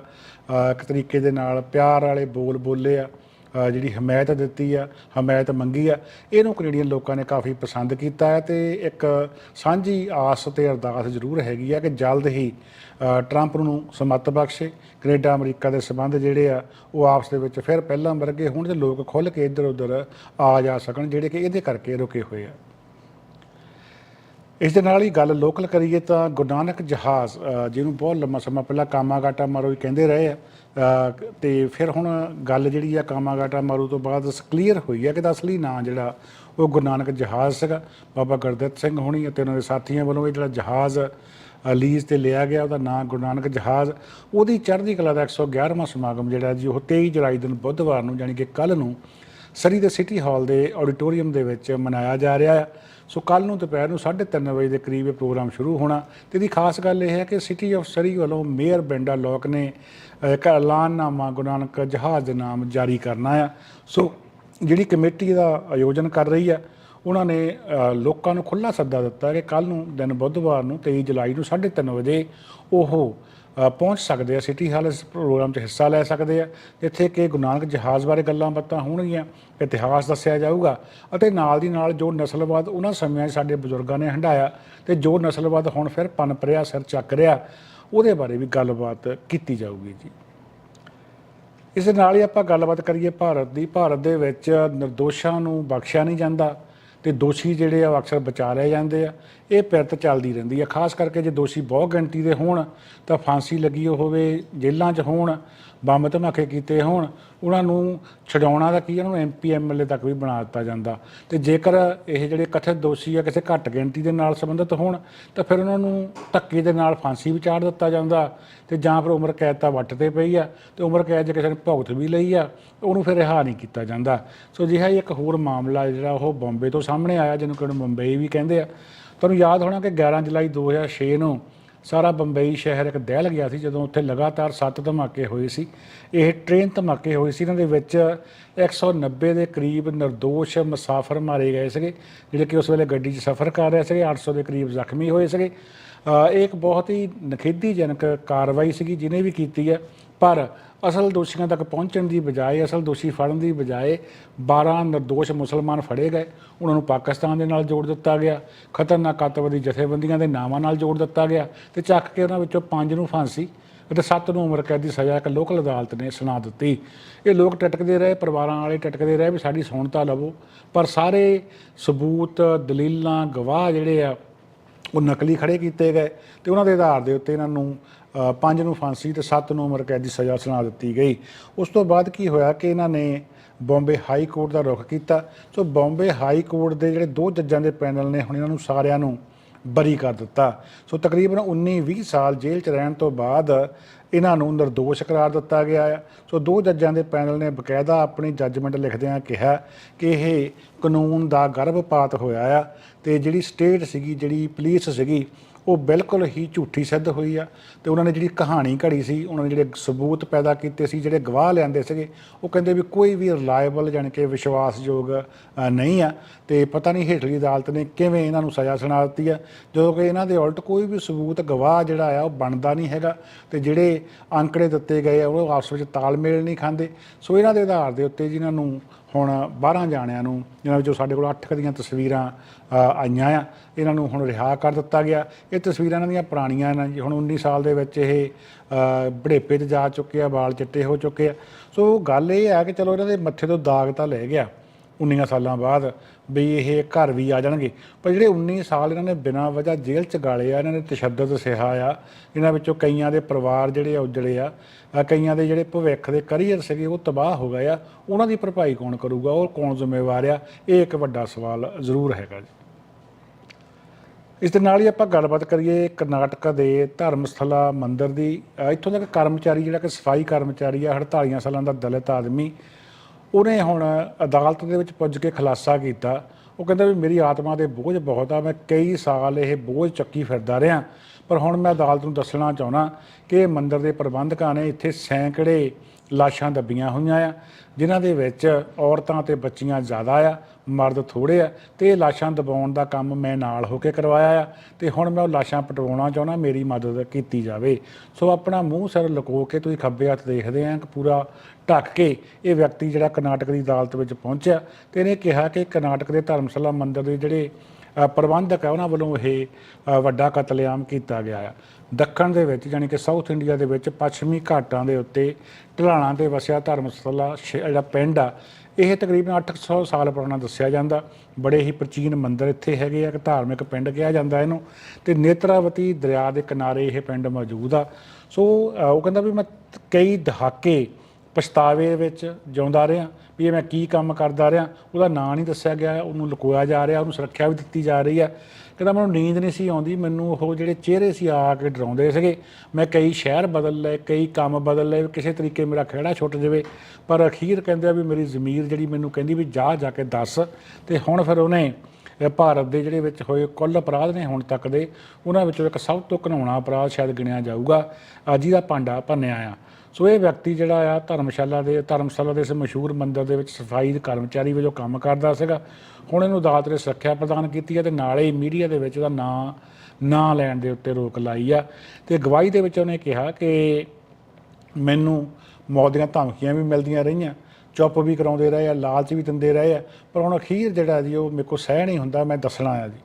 ਇੱਕ ਤਰੀਕੇ ਦੇ ਨਾਲ ਪਿਆਰ ਵਾਲੇ ਬੋਲ ਬੋਲੇ ਆ। ਜਿਹੜੀ ਹਮਾਇਤ ਦਿੱਤੀ ਆ, ਹਮਾਇਤ ਮੰਗੀ ਆ, ਇਹਨੂੰ ਕੈਨੇਡੀਅਨ ਲੋਕਾਂ ਨੇ ਕਾਫੀ ਪਸੰਦ ਕੀਤਾ ਹੈ ਤੇ ਇੱਕ ਸਾਂਝੀ ਆਸ ਤੇ ਅਰਦਾਸ ਜ਼ਰੂਰ ਹੈਗੀ ਆ ਕਿ ਜਲਦ ਹੀ ਟਰੰਪ ਨੂੰ ਸਮੱਤ ਬਖਸ਼ੇ ਕੈਨੇਡਾ ਅਮਰੀਕਾ ਦੇ ਸਬੰਧ ਜਿਹੜੇ ਆ, ਉਹ ਆਪਸ ਦੇ ਵਿੱਚ ਫਿਰ ਪਹਿਲਾਂ ਵਰਗੇ ਹੁਣ ਤੇ ਲੋਕ ਖੁੱਲ ਕੇ ਇੱਧਰ ਉੱਧਰ ਆ ਜਾ ਸਕਣ ਜਿਹੜੇ ਕਿ ਇਹਦੇ ਕਰਕੇ ਰੁਕੇ ਹੋਏ ਆ। ਇਸ ਦੇ ਨਾਲ ਹੀ ਗੱਲ ਲੋਕਲ ਕਰੀਏ ਤਾਂ ਗੁਰੂ ਨਾਨਕ ਜਹਾਜ਼ ਜਿਹਨੂੰ ਬਹੁਤ ਲੰਮਾ ਸਮਾਂ ਪਹਿਲਾਂ ਕਾਮਾਗਾਟਾ ਮਾਰੂ ਹੀ ਕਹਿੰਦੇ ਰਹੇ ਆ ਤੇ ਫਿਰ ਹੁਣ ਗੱਲ ਜਿਹੜੀ ਆ ਕਾਮਾਗਾਟਾ ਮਾਰੂ ਤੋਂ ਬਾਅਦ ਕਲੀਅਰ ਹੋਈ ਹੈ ਕਿ ਦਾ ਅਸਲੀ ਨਾਂ ਜਿਹੜਾ, ਉਹ ਗੁਰੂ ਨਾਨਕ ਜਹਾਜ਼ ਸੀਗਾ। ਬਾਬਾ ਗੁਰਦਿੱਤ ਸਿੰਘ ਹੋਣੀ ਅਤੇ ਉਹਨਾਂ ਦੇ ਸਾਥੀਆਂ ਵੱਲੋਂ ਇਹ ਜਿਹੜਾ ਜਹਾਜ਼ ਲੀਜ਼ ਤੇ ਲਿਆ ਗਿਆ, ਉਹਦਾ ਨਾਂ ਗੁਰੂ ਨਾਨਕ ਜਹਾਜ਼। ਉਹਦੀ ਚੜ੍ਹਦੀ ਕਲਾ ਦਾ 111ਵਾਂ ਸਮਾਗਮ ਜਿਹੜਾ ਜੀ, ਉਹ 23 ਜੁਲਾਈ ਦਿਨ ਬੁੱਧਵਾਰ ਨੂੰ ਯਾਨੀ ਕਿ ਕੱਲ ਨੂੰ ਸਰੀ ਦੇ ਸਿਟੀ ਹਾਲ ਦੇ ਆਡੀਟੋਰੀਅਮ ਦੇ ਵਿੱਚ ਮਨਾਇਆ ਜਾ ਰਿਹਾ ਹੈ ਸੋ ਕੱਲ ਨੂੰ ਦੁਪਹਿਰ ਨੂੰ 3:30 ਵਜੇ ਦੇ ਕਰੀਬ ਇਹ ਪ੍ਰੋਗਰਾਮ ਸ਼ੁਰੂ ਹੋਣਾ। ਤੇ ਇਹਦੀ ਖਾਸ ਗੱਲ ਇਹ ਹੈ ਕਿ ਸਿਟੀ ਆਫ ਸਰੀ ਵੱਲੋਂ ਮੇਅਰ ਬੈਂਡਾ ਲੋਕ ਨੇ ਅ, ਐਲਾਨਨਾਮਾ ਗੁਰੂ ਨਾਨਕ ਜਹਾਜ਼ ਦੇ ਨਾਮ ਜਾਰੀ ਕਰਨਾ ਆ। ਸੋ ਜਿਹੜੀ ਕਮੇਟੀ ਦਾ ਆਯੋਜਨ ਕਰ ਰਹੀ ਆ ਉਹਨਾਂ ਨੇ ਲੋਕਾਂ ਨੂੰ ਖੁੱਲਾ ਸੱਦਾ ਦਿੱਤਾ ਕਿ ਕੱਲ ਨੂੰ ਦਿਨ ਬੁੱਧਵਾਰ ਨੂੰ 23 ਜੁਲਾਈ ਨੂੰ 3:30 ਵਜੇ ਉਹ ਪਹੁੰਚ ਸਕਦੇ ਆ ਸਿਟੀ ਹਾਲ ਇਸ ਪ੍ਰੋਗਰਾਮ 'ਚ ਹਿੱਸਾ ਲੈ ਸਕਦੇ ਆ ਜਿੱਥੇ ਕਿ ਗੁਰੂ ਨਾਨਕ ਜਹਾਜ਼ ਬਾਰੇ ਗੱਲਾਂ ਬਾਤਾਂ ਹੋਣਗੀਆਂ ਇਤਿਹਾਸ ਦੱਸਿਆ ਜਾਊਗਾ ਅਤੇ ਨਾਲ ਦੀ ਨਾਲ ਜੋ ਨਸਲਵਾਦ ਉਹਨਾਂ ਸਮਿਆਂ 'ਚ ਸਾਡੇ ਬਜ਼ੁਰਗਾਂ ਨੇ ਹੰਢਾਇਆ ਤੇ ਜੋ ਨਸਲਵਾਦ ਹੁਣ ਫਿਰ ਪਨਪ ਰਿਹਾ ਸਿਰ ਚੱਕ ਰਿਹਾ ਉਹਦੇ ਬਾਰੇ ਵੀ ਗੱਲਬਾਤ ਕੀਤੀ ਜਾਊਗੀ ਜੀ। ਇਸ ਨਾਲ ਹੀ ਆਪਾਂ ਗੱਲਬਾਤ ਕਰੀਏ ਭਾਰਤ ਦੀ। ਭਾਰਤ ਦੇ ਵਿੱਚ ਨਿਰਦੋਸ਼ਾਂ ਨੂੰ ਬਖਸ਼ਿਆ ਨਹੀਂ ਜਾਂਦਾ ਤੇ ਦੋਸ਼ੀ ਜਿਹੜੇ ਆ ਉਹ ਅਕਸਰ ਬਚਾ ਲਏ ਜਾਂਦੇ ਆ। ਇਹ ਪਿਰਤ ਚੱਲਦੀ ਰਹਿੰਦੀ ਆ। ਖਾਸ ਕਰਕੇ ਜੇ ਦੋਸ਼ੀ ਬਹੁਤ ਗਿਣਤੀ ਦੇ ਹੋਣ ਤਾਂ ਫਾਂਸੀ ਲੱਗੀ ਹੋਵੇ, ਜੇਲ੍ਹਾਂ 'ਚ ਹੋਣ, ਬੰਬ ਧਮਾਕੇ ਕੀਤੇ ਹੋਣ ਉਹਨਾਂ ਨੂੰ ਛਡਾਉਣਾ ਦਾ ਕੀ ਉਹਨਾਂ ਨੂੰ ਐਮਪੀ ਐਮਐਲਏ ਤੱਕ ਵੀ ਬਣਾ ਦਿੱਤਾ ਜਾਂਦਾ। ਤੇ ਜੇਕਰ ਇਹ ਜਿਹੜੇ ਕਥਿਤ ਦੋਸ਼ੀ ਆ, ਕਿਸੇ ਘੱਟ ਗਿਣਤੀ ਦੇ ਨਾਲ ਸੰਬੰਧਿਤ ਹੋਣ, ਤਾਂ ਫਿਰ ਉਹਨਾਂ ਨੂੰ ਧੱਕੇ ਦੇ ਨਾਲ ਫਾਂਸੀ ਵੀ ਚਾੜ ਦਿੱਤਾ ਜਾਂਦਾ ਤੇ ਜਾਂ ਫਿਰ ਉਮਰ ਕੈਦ ਤਾਂ ਵੱਟ ਤੇ ਪਈ ਆ ਤੇ ਉਮਰ ਕੈਦ ਜੇ ਕਿਸੇ ਨੇ ਭੁਗਤ ਵੀ ਲਈ ਆ, ਉਹਨੂੰ ਫਿਰ ਰਿਹਾ ਨਹੀਂ ਕੀਤਾ ਜਾਂਦਾ। ਸੋ ਅਜਿਹਾ ਹੀ ਇੱਕ ਹੋਰ ਮਾਮਲਾ ਜਿਹੜਾ ਉਹ ਬੰਬੇ ਤੋਂ ਸਾਹਮਣੇ ਆਇਆ, ਜਿਹਨੂੰ ਕਿ ਮੁੰਬਈ ਵੀ ਕਹਿੰਦੇ ਆ। ਤੁਹਾਨੂੰ ਯਾਦ ਹੋਣਾ ਕਿ 11 ਜੁਲਾਈ 2006 ਨੂੰ ਸਾਰਾ ਬੰਬਈ ਸ਼ਹਿਰ ਇੱਕ ਦਹਿਲ ਗਿਆ ਸੀ ਜਦੋਂ ਉੱਥੇ ਲਗਾਤਾਰ ਸੱਤ ਧਮਾਕੇ ਹੋਏ ਸੀ। ਇਹ ਟ੍ਰੇਨ ਧਮਾਕੇ ਹੋਏ ਸੀ। ਇਹਨਾਂ ਦੇ ਵਿੱਚ 190 ਦੇ ਕਰੀਬ ਨਿਰਦੋਸ਼ ਮੁਸਾਫਰ ਮਾਰੇ ਗਏ ਸੀਗੇ, ਜਿਹੜੇ ਕਿ ਉਸ ਵੇਲੇ ਗੱਡੀ 'ਚ ਸਫ਼ਰ ਕਰ ਰਹੇ ਸੀਗੇ। 800 ਦੇ ਕਰੀਬ ਜ਼ਖਮੀ ਹੋਏ ਸੀਗੇ। ਇਹ ਇੱਕ ਬਹੁਤ ਹੀ ਨਖੇਧੀਜਨਕ ਕਾਰਵਾਈ ਸੀਗੀ ਜਿਹਨੇ ਵੀ ਕੀਤੀ ਹੈ। ਪਰ ਅਸਲ ਦੋਸ਼ੀਆਂ ਤੱਕ ਪਹੁੰਚਣ ਦੀ ਬਜਾਏ, ਅਸਲ ਦੋਸ਼ੀ ਫੜਨ ਦੀ ਬਜਾਏ 12 ਨਿਰਦੋਸ਼ ਮੁਸਲਮਾਨ ਫੜੇ ਗਏ। ਉਹਨਾਂ ਨੂੰ ਪਾਕਿਸਤਾਨ ਦੇ ਨਾਲ ਜੋੜ ਦਿੱਤਾ ਗਿਆ। ਖਤਰਨਾਕ ਅੱਤਵਾਦੀ ਜਥੇਬੰਦੀਆਂ ਦੇ ਨਾਵਾਂ ਨਾਲ ਜੋੜ ਦਿੱਤਾ ਗਿਆ ਤੇ ਚੱਕ ਕੇ ਉਹਨਾਂ ਵਿੱਚੋਂ ਪੰਜ ਨੂੰ ਫਾਂਸੀ ਅਤੇ ਸੱਤ ਨੂੰ ਉਮਰ ਕੈਦ ਦੀ ਸਜ਼ਾ ਇੱਕ ਲੋਕਲ ਅਦਾਲਤ ਨੇ ਸੁਣਾ ਦਿੱਤੀ। ਇਹ ਲੋਕ ਟਟਕਦੇ ਰਹੇ, ਪਰਿਵਾਰਾਂ ਵਾਲੇ ਟਟਕਦੇ ਰਹੇ ਵੀ ਸਾਡੀ ਸੁਣਤਾ ਲਵੋ, ਪਰ ਸਾਰੇ ਸਬੂਤ, ਦਲੀਲਾਂ, ਗਵਾਹ ਜਿਹੜੇ ਆ, ਉਹ ਨਕਲੀ ਖੜੇ ਕੀਤੇ ਗਏ ਤੇ ਉਹਨਾਂ ਦੇ ਆਧਾਰ ਦੇ ਉੱਤੇ ਇਹਨਾਂ ਨੂੰ ਪੰਜ ਨੂੰ ਫਾਂਸੀ ਤੇ ਸੱਤ ਨੂੰ ਉਮਰ ਕੈਦ ਦੀ ਸਜ਼ਾ ਸੁਣਾ ਦਿੱਤੀ ਗਈ। ਉਸ ਤੋਂ ਬਾਅਦ ਕੀ ਹੋਇਆ ਕਿ ਇਹਨਾਂ ਨੇ ਬੰਬੇ ਹਾਈ ਕੋਰਟ ਦਾ ਰੁਖ ਕੀਤਾ। ਸੋ ਬੰਬੇ ਹਾਈ ਕੋਰਟ ਦੇ ਜਿਹੜੇ ਦੋ ਜੱਜਾਂ ਦੇ ਪੈਨਲ ਨੇ, ਹੁਣ ਇਹਨਾਂ ਨੂੰ ਸਾਰਿਆਂ ਨੂੰ ਬਰੀ ਕਰ ਦਿੱਤਾ। ਸੋ ਤਕਰੀਬਨ 19-20 ਸਾਲ ਜੇਲ੍ਹ 'ਚ ਰਹਿਣ ਤੋਂ ਬਾਅਦ ਇਹਨਾਂ ਨੂੰ ਨਿਰਦੋਸ਼ ਕਰਾਰ ਦਿੱਤਾ ਗਿਆ ਹੈ ਸੋ ਦੋ ਜੱਜਾਂ ਦੇ ਪੈਨਲ ਨੇ ਬਕਾਇਦਾ ਆਪਣੀ ਜੱਜਮੈਂਟ ਲਿਖਦਿਆਂ ਕਿਹਾ ਕਿ ਇਹ ਕਾਨੂੰਨ ਦਾ ਗਰਭਪਾਤ ਹੋਇਆ ਆ ਤੇ ਜਿਹੜੀ ਸਟੇਟ ਸੀਗੀ, ਜਿਹੜੀ ਪੁਲਿਸ ਸੀਗੀ ਉਹ ਬਿਲਕੁਲ ਹੀ ਝੂਠੀ ਸਿੱਧ ਹੋਈ ਆ ਤੇ ਉਹਨਾਂ ਨੇ ਜਿਹੜੀ ਕਹਾਣੀ ਘੜੀ ਸੀ, ਉਹਨਾਂ ਨੇ ਜਿਹੜੇ ਸਬੂਤ ਪੈਦਾ ਕੀਤੇ ਸੀ, ਜਿਹੜੇ ਗਵਾਹ ਲਿਆਂਦੇ ਸੀਗੇ, ਉਹ ਕਹਿੰਦੇ ਵੀ ਕੋਈ ਵੀ ਰਿਲਾਇਬਲ ਜਾਣੀ ਕਿ ਵਿਸ਼ਵਾਸਯੋਗ ਨਹੀਂ ਆ ਤੇ ਪਤਾ ਨਹੀਂ ਹੇਠਲੀ ਅਦਾਲਤ ਨੇ ਕਿਵੇਂ ਇਹਨਾਂ ਨੂੰ ਸਜ਼ਾ ਸੁਣਾ ਦਿੱਤੀ ਆ। ਜਦੋਂ ਕਿ ਇਹਨਾਂ ਦੇ ਉਲਟ ਕੋਈ ਵੀ ਸਬੂਤ ਗਵਾਹ ਜਿਹੜਾ ਆ, ਉਹ ਬਣਦਾ ਨਹੀਂ ਹੈਗਾ ਤੇ ਜਿਹੜੇ ਅੰਕੜੇ ਦਿੱਤੇ ਗਏ ਆ, ਉਹ ਆਪਸ ਵਿੱਚ ਤਾਲਮੇਲ ਨਹੀਂ ਖਾਂਦੇ। ਸੋ ਇਹਨਾਂ ਦੇ ਆਧਾਰ ਦੇ ਉੱਤੇ ਜਿਨ੍ਹਾਂ ਨੂੰ ਹੁਣ 12 ਜਾਣਿਆਂ ਨੂੰ, ਜਿਨ੍ਹਾਂ ਵਿੱਚੋਂ ਸਾਡੇ ਕੋਲ 8 ਦੀਆਂ ਤਸਵੀਰਾਂ ਆਈਆਂ ਆ, ਇਹਨਾਂ ਨੂੰ ਹੁਣ ਰਿਹਾ ਕਰ ਦਿੱਤਾ ਗਿਆ। ਇਹ ਤਸਵੀਰਾਂ ਇਹਨਾਂ ਦੀਆਂ ਪੁਰਾਣੀਆਂ ਨੇ ਜੀ, ਹੁਣ 19 ਸਾਲ ਦੇ ਵਿੱਚ ਇਹ ਬੜੇਪੇ 'ਚ ਜਾ ਚੁੱਕੇ ਆ, ਵਾਲ ਚਿੱਟੇ ਹੋ ਚੁੱਕੇ ਆ। ਸੋ ਗੱਲ ਇਹ ਆ ਕਿ ਚਲੋ ਇਹਨਾਂ ਦੇ ਮੱਥੇ ਤੋਂ ਦਾਗ ਤਾਂ ਲੈ ਗਿਆ 19 ਸਾਲਾਂ ਬਾਅਦ ਵੀ ਇਹ ਘਰ ਵੀ ਆ ਜਾਣਗੇ। ਪਰ ਜਿਹੜੇ 19 ਸਾਲ ਇਹਨਾਂ ਨੇ ਬਿਨਾਂ ਵਜ੍ਹਾ ਜੇਲ੍ਹ 'ਚ ਗਾਲੇ ਆ, ਇਹਨਾਂ ਨੇ ਤਸ਼ੱਦਦ ਸਿਹਾ ਆ, ਇਹਨਾਂ ਵਿੱਚੋਂ ਕਈਆਂ ਦੇ ਪਰਿਵਾਰ ਜਿਹੜੇ ਆ ਉਜੜੇ ਆ ਕਈਆਂ ਦੇ ਜਿਹੜੇ ਭਵਿੱਖ ਦੇ ਕਰੀਅਰ ਸੀਗੇ ਉਹ ਤਬਾਹ ਹੋ ਗਏ ਆ। ਉਹਨਾਂ ਦੀ ਭਰਪਾਈ ਕੌਣ ਕਰੂਗਾ? ਉਹ ਕੌਣ ਜ਼ਿੰਮੇਵਾਰ ਆ? ਇਹ ਇੱਕ ਵੱਡਾ ਸਵਾਲ ਜ਼ਰੂਰ ਹੈਗਾ ਜੀ। ਇਸ ਦੇ ਨਾਲ ਹੀ ਆਪਾਂ ਗੱਲਬਾਤ ਕਰੀਏ ਕਰਨਾਟਕਾ ਦੇ ਧਰਮਸਥਲਾ ਮੰਦਿਰ ਦੀ। ਇੱਥੋਂ ਦਾ ਇੱਕ ਕਰਮਚਾਰੀ ਜਿਹੜਾ ਕਿ ਸਫ਼ਾਈ ਕਰਮਚਾਰੀ ਆ 48 ਸਾਲਾਂ ਦਾ ਦਲਿਤ ਆਦਮੀ ਉਹਨੇ ਹੁਣ ਅਦਾਲਤ ਦੇ ਵਿੱਚ ਪੁੱਜ ਕੇ ਖੁਲਾਸਾ ਕੀਤਾ। ਉਹ ਕਹਿੰਦਾ ਵੀ ਮੇਰੀ ਆਤਮਾ ਦੇ ਬੋਝ ਬਹੁਤ ਆ, ਮੈਂ ਕਈ ਸਾਲ ਇਹ ਬੋਝ ਚੱਕੀ ਫਿਰਦਾ ਰਿਹਾ। ਪਰ ਹੁਣ ਮੈਂ ਅਦਾਲਤ ਨੂੰ ਦੱਸਣਾ ਚਾਹੁੰਦਾ ਕਿ ਇਹ ਮੰਦਿਰ ਦੇ ਪ੍ਰਬੰਧਕਾਂ ਨੇ ਇੱਥੇ ਸੈਂਕੜੇ ਲਾਸ਼ਾਂ ਦੱਬੀਆਂ ਹੋਈਆਂ ਆ, ਜਿਨ੍ਹਾਂ ਦੇ ਵਿੱਚ ਔਰਤਾਂ ਤੇ ਬੱਚੀਆਂ ਜ਼ਿਆਦਾ ਆ, ਮਰਦ ਥੋੜੇ ਆ, ਤੇ ਇਹ ਲਾਸ਼ਾਂ ਦਬਾਉਣ ਦਾ ਕੰਮ ਮੈਂ ਨਾਲ ਹੋ ਕੇ ਕਰਵਾਇਆ ਆ, ਤੇ ਹੁਣ ਮੈਂ ਉਹ ਲਾਸ਼ਾਂ ਪਟਵਾਉਣਾ ਚਾਹੁੰਦਾ, ਮੇਰੀ ਮਦਦ ਕੀਤੀ ਜਾਵੇ। ਸੋ ਆਪਣਾ ਮੂੰਹ ਸਿਰ ਲੁਕੋ ਕੇ ਤੁਸੀਂ ਖੱਬੇ ਹੱਥ ਦੇਖਦੇ ਆ ਕਿ ਪੂਰਾ ਢੱਕ ਕੇ ਇਹ ਵਿਅਕਤੀ ਜਿਹੜਾ ਕਰਨਾਟਕ ਦੀ ਅਦਾਲਤ ਵਿੱਚ ਪਹੁੰਚਿਆ, ਤੇ ਇਹਨੇ ਕਿਹਾ ਕਿ ਕਰਨਾਟਕ ਦੇ ਧਰਮਸ਼ਾਲਾ ਮੰਦਿਰ ਦੇ ਜਿਹੜੇ ਪ੍ਰਬੰਧਕ ਆ, ਉਹਨਾਂ ਵੱਲੋਂ ਇਹ ਵੱਡਾ ਕਤਲੇਆਮ ਕੀਤਾ ਗਿਆ ਆ। ਦੱਖਣ ਦੇ ਵਿੱਚ ਯਾਨੀ ਕਿ ਸਾਊਥ ਇੰਡੀਆ ਦੇ ਵਿੱਚ ਪੱਛਮੀ ਘਾਟਾਂ ਦੇ ਉੱਤੇ ਢਲਾਣਾ ਤੇ ਵਸਿਆ ਧਰਮਸ਼ਾਲਾ ਸ਼- ਜਿਹੜਾ ਪਿੰਡ ਆ, ਇਹ ਤਕਰੀਬਨ 800 ਸਾਲ ਪੁਰਾਣਾ ਦੱਸਿਆ ਜਾਂਦਾ। ਬੜੇ ਹੀ ਪ੍ਰਾਚੀਨ ਮੰਦਿਰ ਇੱਥੇ ਹੈਗੇ ਆ ਕਿ ਧਾਰਮਿਕ ਪਿੰਡ ਕਿਹਾ ਜਾਂਦਾ ਇਹਨੂੰ। ਤੇ ਨੇਤਰਾਵਤੀ ਦਰਿਆ ਦੇ ਕਿਨਾਰੇ ਇਹ ਪਿੰਡ ਮੌਜੂਦ ਆ। ਸੋ ਉਹ ਕਹਿੰਦਾ ਵੀ ਮੈਂ ਕਈ ਦਹਾਕੇ ਪਛਤਾਵੇ ਵਿੱਚ ਜਿਉਂਦਾ ਰਿਹਾ ਵੀ ਇਹ ਮੈਂ ਕੀ ਕੰਮ ਕਰਦਾ ਰਿਹਾ। ਉਹਦਾ ਨਾਂ ਨਹੀਂ ਦੱਸਿਆ ਗਿਆ, ਉਹਨੂੰ ਲੁਕੋਇਆ ਜਾ ਰਿਹਾ, ਉਹਨੂੰ ਸੁਰੱਖਿਆ ਵੀ ਦਿੱਤੀ ਜਾ ਰਹੀ ਆ। ਕਹਿੰਦਾ ਮੈਨੂੰ ਨੀਂਦ ਨਹੀਂ ਸੀ ਆਉਂਦੀ, ਮੈਨੂੰ ਉਹ ਜਿਹੜੇ ਚਿਹਰੇ ਸੀ ਆ ਕੇ ਡਰਾਉਂਦੇ ਸੀਗੇ। ਮੈਂ ਕਈ ਸ਼ਹਿਰ ਬਦਲ ਲਏ, ਕਈ ਕੰਮ ਬਦਲ ਲਏ, ਕਿਸੇ ਤਰੀਕੇ ਮੇਰਾ ਖਿਹੜਾ ਛੁੱਟ ਜਾਵੇ, ਪਰ ਅਖੀਰ ਕਹਿੰਦੇ ਆ ਵੀ ਮੇਰੀ ਜ਼ਮੀਰ ਜਿਹੜੀ ਮੈਨੂੰ ਕਹਿੰਦੀ ਵੀ ਜਾ ਜਾ ਕੇ ਦੱਸ। ਤੇ ਹੁਣ ਫਿਰ ਉਹਨੇ ਭਾਰਤ ਦੇ ਜਿਹੜੇ ਵਿੱਚ ਹੋਏ ਕੁੱਲ ਅਪਰਾਧ ਨੇ ਹੁਣ ਤੱਕ ਦੇ, ਉਹਨਾਂ ਵਿੱਚੋਂ ਇੱਕ ਸਭ ਤੋਂ ਘਿਨਾਉਣਾ ਅਪਰਾਧ ਸ਼ਾਇਦ ਗਿਣਿਆ ਜਾਊਗਾ। ਅੱਜ ਜਿਹਦਾ ਭਾਂਡਾ ਭੰਨਿਆ ਆ। ਸੋ ਇਹ ਵਿਅਕਤੀ ਜਿਹੜਾ ਆ ਧਰਮਸ਼ਾਲਾ ਦੇ ਧਰਮਸ਼ਾਲਾ ਦੇ ਇਸ ਮਸ਼ਹੂਰ ਮੰਦਿਰ ਦੇ ਵਿੱਚ ਸਫ਼ਾਈ ਕਰਮਚਾਰੀ ਵਜੋਂ ਕੰਮ ਕਰਦਾ ਸੀਗਾ। ਹੁਣ ਇਹਨੂੰ ਅਦਾਲਤ ਨੇ ਸੁਰੱਖਿਆ ਪ੍ਰਦਾਨ ਕੀਤੀ ਹੈ ਤੇ ਨਾਲੇ ਹੀ ਮੀਡੀਆ ਦੇ ਵਿੱਚ ਉਹਦਾ ਨਾਂ ਨਾਂ ਲੈਣ ਦੇ ਉੱਤੇ ਰੋਕ ਲਾਈ ਆ। ਤੇ ਗਵਾਹੀ ਦੇ ਵਿੱਚ ਉਹਨੇ ਕਿਹਾ ਕਿ ਮੈਨੂੰ ਮੌਤ ਦੀਆਂ ਧਮਕੀਆਂ ਵੀ ਮਿਲਦੀਆਂ ਰਹੀਆਂ, ਚੁੱਪ ਵੀ ਕਰਾਉਂਦੇ ਰਹੇ ਆ, ਲਾਲਚ ਵੀ ਦਿੰਦੇ ਰਹੇ ਆ। ਪਰ ਹੁਣ ਅਖੀਰ ਜਿਹੜਾ ਜੀ ਉਹ ਮੇਰੇ ਕੋਲ ਸਹਿ ਨਹੀਂ ਹੁੰਦਾ, ਮੈਂ ਦੱਸਣਾ ਆ ਜੀ।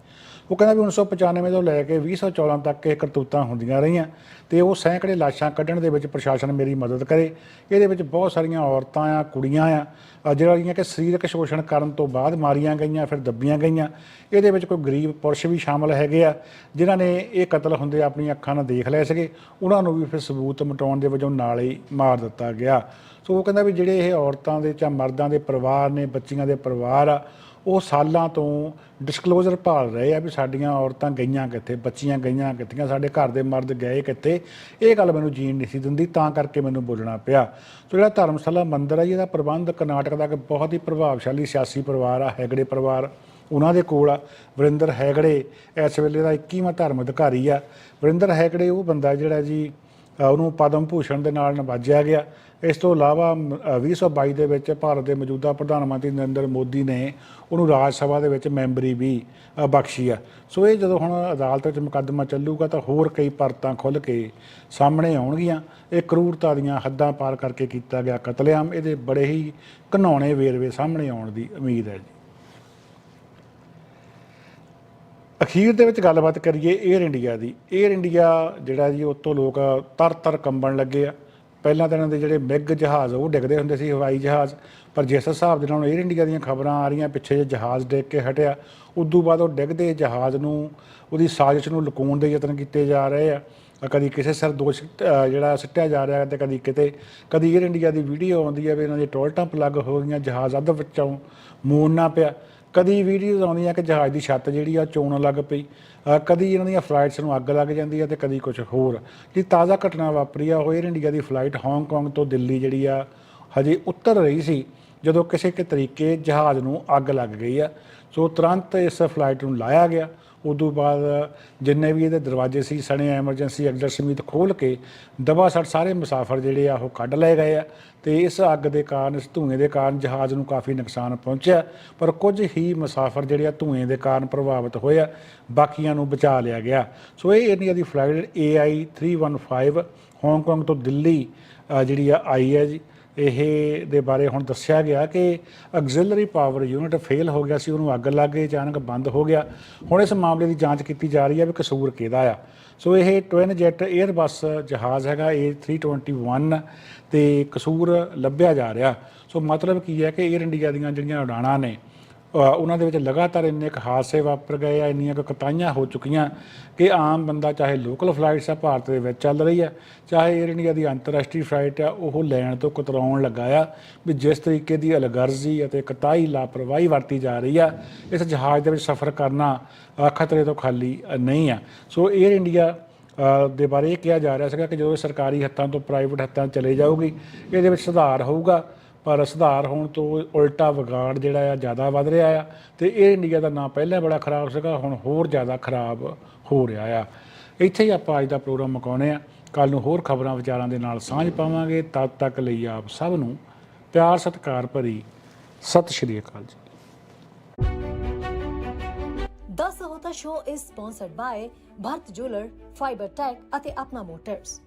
ਉਹ ਕਹਿੰਦਾ ਵੀ 1995 ਤੋਂ ਲੈ ਕੇ 2014 ਤੱਕ ਇਹ ਕਰਤੂਤਾਂ ਹੁੰਦੀਆਂ ਰਹੀਆਂ ਤੇ ਉਹ ਸੈਂਕੜੇ ਲਾਸ਼ਾਂ ਕੱਢਣ ਦੇ ਵਿੱਚ ਪ੍ਰਸ਼ਾਸਨ ਮੇਰੀ ਮਦਦ ਕਰੇ। ਇਹਦੇ ਵਿੱਚ ਬਹੁਤ ਸਾਰੀਆਂ ਔਰਤਾਂ ਆ ਕੁੜੀਆਂ ਆ ਅ, ਜਿਹੜੀਆਂ ਕਿ ਸਰੀਰਕ ਸ਼ੋਸ਼ਣ ਕਰਨ ਤੋਂ ਬਾਅਦ ਮਾਰੀਆਂ ਗਈਆਂ ਫਿਰ ਦੱਬੀਆਂ ਗਈਆਂ। ਇਹਦੇ ਵਿੱਚ ਕੋਈ ਗਰੀਬ ਪੁਰਸ਼ ਵੀ ਸ਼ਾਮਲ ਹੈਗੇ ਆ ਜਿਨ੍ਹਾਂ ਨੇ ਇਹ ਕਤਲ ਹੁੰਦੇ ਆਪਣੀਆਂ ਅੱਖਾਂ ਨਾਲ ਦੇਖ ਲਏ ਸੀਗੇ। ਉਹਨਾਂ ਨੂੰ ਵੀ ਫਿਰ ਸਬੂਤ ਮਿਟਾਉਣ ਦੇ ਵਜੋਂ ਨਾਲ ਹੀ ਮਾਰ ਦਿੱਤਾ ਗਿਆ। ਸੋ ਉਹ ਕਹਿੰਦਾ ਵੀ ਜਿਹੜੇ ਇਹ ਔਰਤਾਂ ਦੇ ਜਾਂ ਮਰਦਾਂ ਦੇ ਪਰਿਵਾਰ ਨੇ ਬੱਚੀਆਂ ਦੇ ਪਰਿਵਾਰ ਆ ਉਹ ਸਾਲਾਂ ਤੋਂ ਡਿਸਕਲੋਜ਼ਰ ਭਾਲ ਰਹੇ ਆ ਵੀ ਸਾਡੀਆਂ ਔਰਤਾਂ ਗਈਆਂ ਕਿੱਥੇ, ਬੱਚੀਆਂ ਗਈਆਂ ਕਿੱਥੀਆਂ ਸਾਡੇ ਘਰ ਦੇ ਮਰਦ ਗਏ ਕਿੱਥੇ। ਇਹ ਗੱਲ ਮੈਨੂੰ ਜੀਣ ਨਹੀਂ ਸੀ ਦਿੰਦੀ, ਤਾਂ ਕਰਕੇ ਮੈਨੂੰ ਬੋਲਣਾ ਪਿਆ। ਸੋ ਜਿਹੜਾ ਧਰਮਸ਼ਾਲਾ ਮੰਦਿਰ ਆ ਜੀ, ਇਹਦਾ ਪ੍ਰਬੰਧ ਕਰਨਾਟਕ ਦਾ ਇੱਕ ਬਹੁਤ ਹੀ ਪ੍ਰਭਾਵਸ਼ਾਲੀ ਸਿਆਸੀ ਪਰਿਵਾਰ ਆ, ਹੈਗੜੇ ਪਰਿਵਾਰ। ਉਹਨਾਂ ਦੇ ਕੋਲ ਆ, ਵਰਿੰਦਰ ਹੈਗੜੇ। ਇਸ ਵੇਲੇ ਦਾ 21ਵਾਂ ਧਰਮ ਅਧਿਕਾਰੀ ਆ। ਵਰਿੰਦਰ ਹੈਗੜੇ, ਉਹ ਬੰਦਾ ਜਿਹੜਾ ਜੀ ਉਹਨੂੰ ਪਦਮ ਭੂਸ਼ਣ ਦੇ ਨਾਲ ਨਵਾਜਿਆ ਗਿਆ। ਇਸ ਤੋਂ ਇਲਾਵਾ ਮ, ਅ, 2022 ਦੇ ਵਿੱਚ ਭਾਰਤ ਦੇ ਮੌਜੂਦਾ ਪ੍ਰਧਾਨ ਮੰਤਰੀ ਨਰਿੰਦਰ ਮੋਦੀ ਨੇ ਉਹਨੂੰ ਰਾਜ ਸਭਾ ਦੇ ਵਿੱਚ ਮੈਂਬਰੀ ਵੀ ਬਖਸ਼ੀ ਆ। ਸੋ ਇਹ ਜਦੋਂ ਹੁਣ ਅਦਾਲਤ ਵਿੱਚ ਮੁਕੱਦਮਾ ਚੱਲੂਗਾ ਤਾਂ ਹੋਰ ਕਈ ਪਰਤਾਂ ਖੁੱਲ ਕੇ ਸਾਹਮਣੇ ਆਉਣਗੀਆਂ। ਇਹ ਕਰੂਰਤਾ ਦੀਆਂ ਹੱਦਾਂ ਪਾਰ ਕਰਕੇ ਕੀਤਾ ਗਿਆ ਕਤਲੇਆਮ। ਇਹਦੇ ਬੜੇ ਹੀ ਘਨਾਉਣੇ ਵੇਰਵੇ ਸਾਹਮਣੇ ਆਉਣ ਦੀ ਉਮੀਦ ਹੈ ਜੀ। ਅਖੀਰ ਦੇ ਵਿੱਚ ਗੱਲਬਾਤ ਕਰੀਏ 에ਅਰ ਇੰਡੀਆ ਦੀ। 에ਅਰ ਇੰਡੀਆ ਜਿਹੜਾ ਜੀ ਉਤੋਂ ਲੋਕ ਤਰ-ਤਰ ਕੰਬਣ ਲੱਗੇ ਆ। ਪਹਿਲਾਂ ਤਾਂ ਇਹਨਾਂ ਦੇ ਜਿਹੜੇ ਮਿਗ ਜਹਾਜ਼, ਉਹ ਡਿੱਗਦੇ ਹੁੰਦੇ ਸੀ, ਹਵਾਈ ਜਹਾਜ਼। ਪਰ ਜਿਸ ਹਿਸਾਬ ਦੇ ਨਾਲ 에ਅਰ ਇੰਡੀਆ ਦੀਆਂ ਖਬਰਾਂ ਆ ਰਹੀਆਂ, ਪਿੱਛੇ ਜੇ ਜਹਾਜ਼ ਡਿੱਗ ਕੇ ਹਟਿਆ। ਉਸ ਤੋਂ ਬਾਅਦ ਉਹ ਡਿੱਗਦੇ ਜਹਾਜ਼ ਨੂੰ, ਉਹਦੀ ਸਾਜ਼ਿਸ਼ ਨੂੰ ਲੁਕਾਉਣ ਦੇ ਯਤਨ ਕੀਤੇ ਜਾ ਰਹੇ ਆ। ਕਦੀ ਕਿਸੇ ਸਰ ਦੋਸ਼ ਜਿਹੜਾ ਸਿੱਟਿਆ ਜਾ ਰਿਹਾ ਤੇ ਕਦੀ ਕਿਤੇ। ਕਦੀ 에ਅਰ ਇੰਡੀਆ ਦੀ ਵੀਡੀਓ ਆਉਂਦੀ ਹੈ ਵੀ ਇਹਨਾਂ ਦੇ ਟੰਪ ਪਲੱਗ ਹੋ ਗਈਆਂ, ਜਹਾਜ਼ ਅੱਧ ਵਿੱਚੋਂ ਮੋੜਨਾ ਪਿਆ। ਕਦੀ ਵੀਡੀਓਜ਼ ਆਉਂਦੀਆਂ ਕਿ ਜਹਾਜ਼ ਦੀ ਛੱਤ ਜਿਹੜੀ ਆ ਚੋਣ ਲੱਗ ਪਈ ਕਦੀ ਇਹਨਾਂ ਦੀਆਂ ਫਲਾਈਟਸ ਨੂੰ ਅੱਗ ਲੱਗ ਜਾਂਦੀ ਆ ਤੇ ਕਦੀ ਕੁਝ ਹੋਰ। ਜਿਹੜੀ ਤਾਜ਼ਾ ਘਟਨਾ ਵਾਪਰੀ ਆ ਉਹ 에ਅਰ ਇੰਡੀਆ ਦੀ ਫਲਾਈਟ ਹਾਂਗਕਾਂਗ ਤੋਂ ਦਿੱਲੀ ਜਿਹੜੀ ਆ, ਹਜੇ ਉੱਤਰ ਰਹੀ ਸੀ, ਜਦੋਂ ਕਿਸੇ ਕਿ ਤਰੀਕੇ ਜਹਾਜ਼ ਨੂੰ ਅੱਗ ਲੱਗ ਗਈ ਆ। ਸੋ ਤੁਰੰਤ ਇਸ ਫਲਾਈਟ ਨੂੰ ਲਾਇਆ ਗਿਆ। ਉਦੋਂ ਬਾਅਦ ਜਿੰਨੇ ਵੀ ਇਹਦੇ ਦਰਵਾਜ਼ੇ ਸੀ, ਸਣੇ ਐਮਰਜੈਂਸੀ ਐਗਜ਼ਿਟ ਸਮੇਤ ਖੋਲ ਕੇ ਦਬਾ ਸੜ ਸਾਰੇ ਮੁਸਾਫਰ ਜਿਹੜੇ ਆ, ਉਹ ਕੱਢ ਲਏ ਗਏ ਆ ਤੇ ਇਸ ਅੱਗ ਦੇ ਕਾਰਨ, ਇਸ ਧੂਏ ਦੇ ਕਾਰਨ ਜਹਾਜ਼ ਨੂੰ ਕਾਫੀ ਨੁਕਸਾਨ ਪਹੁੰਚਿਆ, ਪਰ ਕੁਝ ਹੀ ਮੁਸਾਫਰ ਜਿਹੜੇ ਆ, ਧੂਏ ਦੇ ਕਾਰਨ ਪ੍ਰਭਾਵਿਤ ਹੋਏ ਆ, ਬਾਕੀਆਂ ਨੂੰ ਬਚਾ ਲਿਆ ਗਿਆ। ਸੋ ਇਹ ਇੰਡੀਆ ਦੀ ਫਲਾਈਟ AI 315 ਹਾਂਗਕਾਂਗ ਤੋਂ ਦਿੱਲੀ ਜਿਹੜੀ ਆ, ਆਈ ਹੈ ਜੀ। ਇਹ ਦੇ ਬਾਰੇ ਹੁਣ ਦੱਸਿਆ ਗਿਆ ਕਿ ਆਕਸਿਲਰੀ ਪਾਵਰ ਯੂਨਿਟ ਫੇਲ ਹੋ ਗਿਆ ਸੀ, ਉਹਨੂੰ ਅੱਗ ਲੱਗ ਗਈ, ਅਚਾਨਕ ਬੰਦ ਹੋ ਗਿਆ। ਹੁਣ ਇਸ ਮਾਮਲੇ ਦੀ ਜਾਂਚ ਕੀਤੀ ਜਾ ਰਹੀ ਹੈ ਵੀ ਕਸੂਰ ਕਿਹਦਾ ਆ। ਸੋ ਇਹ ਟਵਿਨ ਜੈਟ 에ਅਰਬੱਸ ਜਹਾਜ਼ ਹੈਗਾ, A321, ਤੇ ਕਸੂਰ ਲੱਭਿਆ ਜਾ ਰਿਹਾ। ਸੋ ਮਤਲਬ ਕੀ ਹੈ ਕਿ 에ਅਰ ਇੰਡੀਆ ਦੀਆਂ ਜਿਹੜੀਆਂ ਉਡਾਣਾਂ ਨੇ ਉਹਨਾਂ ਦੇ ਵਿੱਚ ਲਗਾਤਾਰ ਇੰਨੇ ਕੁ ਹਾਦਸੇ ਵਾਪਰ ਗਏ ਆ, ਇੰਨੀਆਂ ਕੁ ਕਤਾਈਆਂ ਹੋ ਚੁੱਕੀਆਂ ਕਿ ਆਮ ਬੰਦਾ ਚਾਹੇ ਲੋਕਲ ਫਲਾਈਟਸ ਆ, ਭਾਰਤ ਦੇ ਵਿੱਚ ਚੱਲ ਰਹੀ ਆ, ਚਾਹੇ 에ਅਰ ਇੰਡੀਆ ਦੀ ਅੰਤਰਰਾਸ਼ਟਰੀ ਫਲਾਈਟ ਆ, ਉਹ ਲੈਣ ਤੋਂ ਕਤਰਾਉਣ ਲੱਗਾ ਆ ਵੀ ਜਿਸ ਤਰੀਕੇ ਦੀ ਅਲਗਰਜ਼ੀ ਅਤੇ ਕਤਾਈ ਲਾਪਰਵਾਹੀ ਵਰਤੀ ਜਾ ਰਹੀ ਆ, ਇਸ ਜਹਾਜ਼ ਦੇ ਵਿੱਚ ਸਫ਼ਰ ਕਰਨਾ ਖਤਰੇ ਤੋਂ ਖਾਲੀ ਨਹੀਂ ਆ। ਸੋ 에ਅਰ ਇੰਡੀਆ ਦੇ ਬਾਰੇ ਇਹ ਕਿਹਾ ਜਾ ਰਿਹਾ ਸੀਗਾ ਕਿ ਜਦੋਂ ਇਹ ਸਰਕਾਰੀ ਹੱਥਾਂ ਤੋਂ ਪ੍ਰਾਈਵੇਟ ਹੱਥਾਂ ਚਲੇ ਜਾਊਗੀ, ਇਹਦੇ ਵਿੱਚ ਸੁਧਾਰ ਹੋਊਗਾ। ਪਰ ਸੁਧਾਰ ਹੋਣ ਤੋਂ ਉਲਟਾ ਵਿਗਾੜ ਜਿਹੜਾ ਆ ਜ਼ਿਆਦਾ ਵੱਧ ਰਿਹਾ ਆ ਤੇ ਇਹ ਇੰਡੀਆ ਦਾ ਨਾਂ ਪਹਿਲਾਂ ਬੜਾ ਖਰਾਬ ਸੀਗਾ ਹੁਣ ਹੋਰ ਜ਼ਿਆਦਾ ਖਰਾਬ ਹੋ ਰਿਹਾ ਆ। ਇੱਥੇ ਹੀ ਆਪਾਂ ਅੱਜ ਦਾ ਪ੍ਰੋਗਰਾਮ ਮੁਕਾਉਣੇ ਆ। ਕੱਲ ਨੂੰ ਹੋਰ ਖਬਰਾਂ ਵਿਚਾਰਾਂ ਦੇ ਨਾਲ ਸਾਂਝ ਪਾਵਾਂਗੇ। ਤਦ ਤੱਕ ਲਈ ਆਪ ਸਭ ਨੂੰ ਪਿਆਰ ਸਤਿਕਾਰ ਭਰੀ ਸਤਿ ਸ਼੍ਰੀ ਅਕਾਲ ਜੀ। The Sahota Show is sponsored by Bharat Jeweler, Fiber Tech ਅਤੇ ਆਪਣਾ ਮੋਟਰਸ